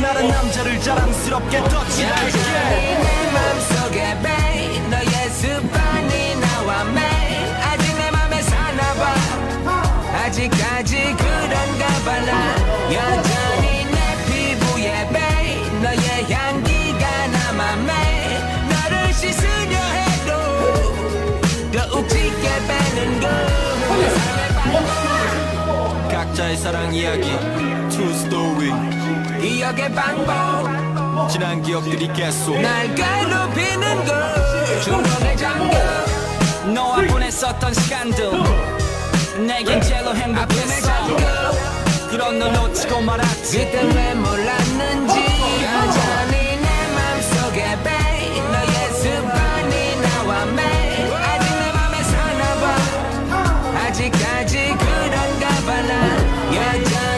나란 남자를 자랑스럽게 덧칠할게 내 맘속에 babe 너의 습관이 나와 매일. 아직 내 맘에 사나봐. 아직까지 그런가 봐 나 여전히 내 피부에 babe 너의 향기가 남아 매일. 너를 씻으려 해도 더욱 짙게 빼는 걸. 각자의 사랑 이야기 기억의 방법. 지난 기억들이 계속 날 괴롭히는 걸 중독의 장벽 너와 보냈었던 시간도 내겐 네. 제로 행복했어. 그런 널 놓치고 말았지. 그때 왜 몰랐는지 여전히 내 맘속에 배 너의 습관이 나와 매일. 아직 내 맘에 사나봐. 아직까지 그런가 봐난 여전히